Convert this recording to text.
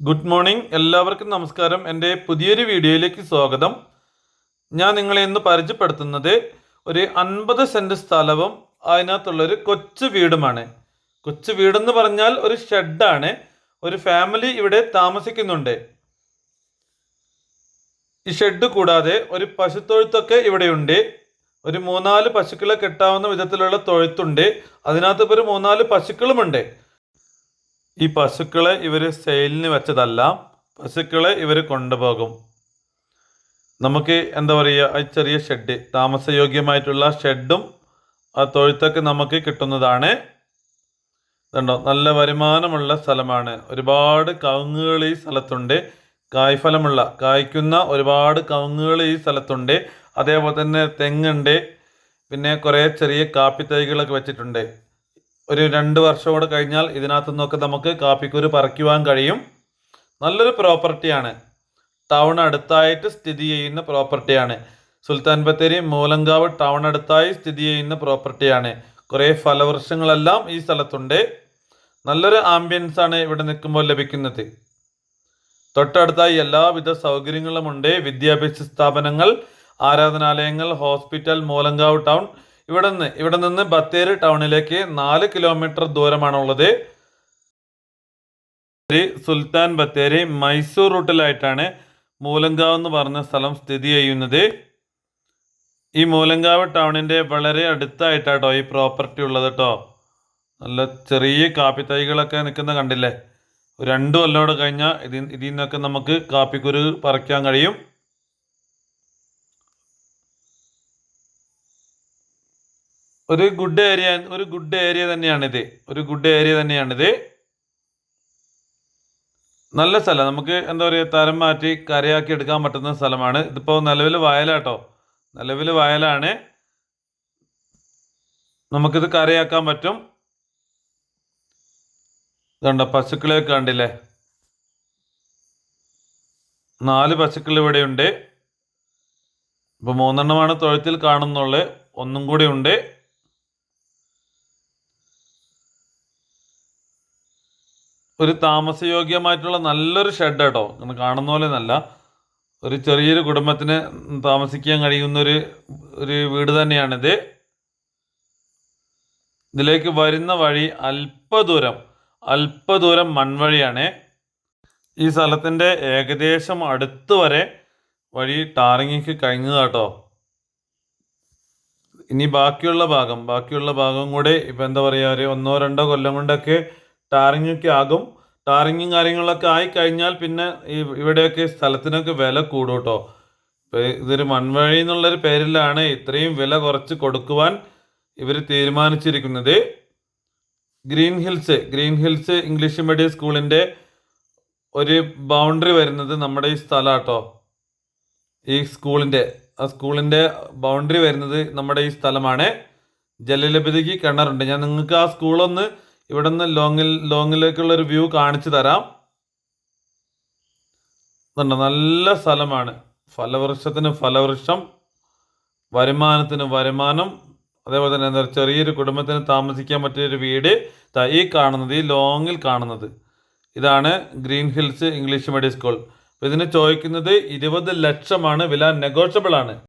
Good morning എല്ലാവർക്കും നമസ്കാരം. എന്റെ പുതിയൊരു വീഡിയോയിലേക്ക് സ്വാഗതം. ഞാൻ നിങ്ങളെ ഇന്ന് പരിചയപ്പെടുത്തുന്നത് ഒരു അൻപത് സെന്റ് സ്ഥലവും അതിനകത്തുള്ളൊരു കൊച്ചു വീടുമാണ്. കൊച്ചു വീടെന്ന് പറഞ്ഞാൽ ഒരു ഷെഡാണ്. ഒരു ഫാമിലി ഇവിടെ താമസിക്കുന്നുണ്ട്. ഈ ഷെഡ് കൂടാതെ ഒരു പശുത്തൊഴുത്തൊക്കെ ഇവിടെയുണ്ട്. ഒരു മൂന്നാൽ പശുക്കളെ കെട്ടാവുന്ന വിധത്തിലുള്ള തൊഴുത്തുണ്ട്. അതിനകത്ത് ഒരു മൂന്നാൽ പശുക്കളുമുണ്ട്. ഈ പശുക്കളെ ഇവർ സെയിലിന് വെച്ചതല്ല പശുക്കളെ ഇവർ കൊണ്ടുപോകും. നമുക്ക് എന്താ പറയുക ആ ചെറിയ ഷെഡ് താമസയോഗ്യമായിട്ടുള്ള ഷെഡും ആ തൊഴുത്തൊക്കെ നമുക്ക് കിട്ടുന്നതാണ്. ഇതുണ്ടോ? നല്ല വരുമാനമുള്ള സ്ഥലമാണ്. ഒരുപാട് കവുങ്ങുകൾ ഈ സ്ഥലത്തുണ്ട്. കായ്ഫലമുള്ള കായ്ക്കുന്ന ഒരുപാട് കവുങ്ങുകൾ ഈ സ്ഥലത്തുണ്ട്. അതേപോലെ തന്നെ തെങ്ങുണ്ട്. പിന്നെ കുറേ ചെറിയ കാപ്പി തൈകളൊക്കെ വെച്ചിട്ടുണ്ട്. ഒരു രണ്ട് വർഷം കൂടെ കഴിഞ്ഞാൽ ഇതിനകത്തു നിന്നൊക്കെ നമുക്ക് കാപ്പിക്കുരു പറിക്കുവാൻ കഴിയും. നല്ലൊരു പ്രോപ്പർട്ടിയാണ് ടൗൺ അടുത്തായിട്ട് സ്ഥിതി ചെയ്യുന്ന പ്രോപ്പർട്ടിയാണ് സുൽത്താൻ ബത്തേരി മൂലങ്കാവ് ടൗൺ അടുത്തായി സ്ഥിതി ചെയ്യുന്ന പ്രോപ്പർട്ടിയാണ് കുറേ ഫലവൃക്ഷങ്ങളെല്ലാം ഈ സ്ഥലത്തുണ്ട്. നല്ലൊരു ആംബിയൻസ് ആണ് ഇവിടെ നിൽക്കുമ്പോൾ ലഭിക്കുന്നത്. തൊട്ടടുത്തായി എല്ലാവിധ സൗകര്യങ്ങളുമുണ്ട്. വിദ്യാഭ്യാസ സ്ഥാപനങ്ങൾ ആരാധനാലയങ്ങൾ ഹോസ്പിറ്റൽ മൂലങ്കാവ് ടൗൺ ഇവിടെ നിന്ന് ഇവിടെ നിന്ന് ബത്തേരി ടൗണിലേക്ക് നാല് കിലോമീറ്റർ ദൂരമാണുള്ളത്. സുൽത്താൻ ബത്തേരി മൈസൂർ റൂട്ടിലായിട്ടാണ് മൂലങ്കാവ് എന്ന് പറഞ്ഞ സ്ഥലം സ്ഥിതി ചെയ്യുന്നത്. ഈ മൂലങ്കാവ് ടൗണിന്റെ വളരെ അടുത്തായിട്ടാട്ടോ ഈ പ്രോപ്പർട്ടി ഉള്ളത് കേട്ടോ നല്ല ചെറിയ കാപ്പി തൈകളൊക്കെ നിൽക്കുന്ന കണ്ടില്ലേ? രണ്ടു കൊല്ലോട് കഴിഞ്ഞാൽ ഇതിൽ ഇതിൽ നിന്നൊക്കെ നമുക്ക് കാപ്പിക്കുരു പറിക്കാൻ കഴിയും. ഒരു ഗുഡ് ഏരിയ ഒരു ഗുഡ് ഏരിയ തന്നെയാണിത്. ഒരു ഗുഡ് ഏരിയ തന്നെയാണിത്. നല്ല സ്ഥലം. നമുക്ക് എന്താ പറയുക തരം മാറ്റി കരയാക്കി എടുക്കാൻ പറ്റുന്ന സ്ഥലമാണ്. ഇതിപ്പോൾ നിലവിൽ വയലാട്ടോ. നിലവിൽ വയലാണ്. നമുക്കിത് കരയാക്കാൻ പറ്റും. ഇതുണ്ടോ പശുക്കളെ കണ്ടില്ലേ? നാല് പശുക്കൾ ഇവിടെയുണ്ട്. ഇപ്പോൾ മൂന്നെണ്ണമാണ് തൊഴുത്തിൽ കാണുന്നുള്ളത് ഒന്നും കൂടി ഉണ്ട്. ഒരു താമസയോഗ്യമായിട്ടുള്ള നല്ലൊരു ഷെഡ് കേട്ടോ കാണുന്ന പോലെ നല്ല. ഒരു ചെറിയൊരു കുടുംബത്തിന് താമസിക്കാൻ കഴിയുന്ന ഒരു ഒരു വീട് തന്നെയാണിത്. ഇതിലേക്ക് വരുന്ന വഴി അല്പദൂരം അല്പദൂരം മൺവഴിയാണ്. ഈ സ്ഥലത്തിന്റെ ഏകദേശം അടുത്ത് വരെ വഴി ടാറിങ്ങിക്ക് കഴിഞ്ഞത് കേട്ടോ. ഇനി ബാക്കിയുള്ള ഭാഗം ബാക്കിയുള്ള ഭാഗം കൂടെ ഇപ്പം എന്താ പറയുക ഒരു ഒന്നോ രണ്ടോ കൊല്ലം കൊണ്ടൊക്കെ ടാറിംഗ് ഒക്കെ ആകും. ടാറിങ്ങും കാര്യങ്ങളൊക്കെ ആയി കഴിഞ്ഞാൽ പിന്നെ ഇവിടെയൊക്കെ സ്ഥലത്തിനൊക്കെ വില കൂടും കേട്ടോ ഇപ്പോൾ ഇതൊരു മൺവഴി എന്നുള്ളൊരു പേരിലാണ് ഇത്രയും വില കുറച്ച് കൊടുക്കുവാൻ ഇവർ തീരുമാനിച്ചിരിക്കുന്നത്. Green hills green hills English medium സ്കൂളിന്റെ ഒരു ബൗണ്ടറി വരുന്നത് നമ്മുടെ ഈ സ്ഥലം കേട്ടോ ഈ സ്കൂളിന്റെ ആ സ്കൂളിന്റെ ബൗണ്ടറി വരുന്നത് നമ്മുടെ ഈ സ്ഥലമാണ്. ജലലഭ്യതയ്ക്ക് കിണറുണ്ട്. ഞാൻ നിങ്ങൾക്ക് ആ സ്കൂളൊന്ന് ഇവിടെ നിന്ന് ലോങ്ങിൽ ലോങ്ങിലേക്കുള്ള ഒരു വ്യൂ കാണിച്ചു തരാം. ഇതുണ്ട് നല്ല സ്ഥലമാണ്. ഫലവൃക്ഷത്തിന് ഫലവൃക്ഷം വരുമാനത്തിന് വരുമാനം അതേപോലെ തന്നെ എന്താ ചെറിയൊരു കുടുംബത്തിന് താമസിക്കാൻ പറ്റിയൊരു വീട്. ഈ കാണുന്നത് ഈ ലോങ്ങിൽ കാണുന്നത്. ഇതാണ് green hills English medium school. ഇതിന് ചോദിക്കുന്നത് ഇരുപത് ലക്ഷമാണ് വില നെഗോഷ്യബിൾ ആണ്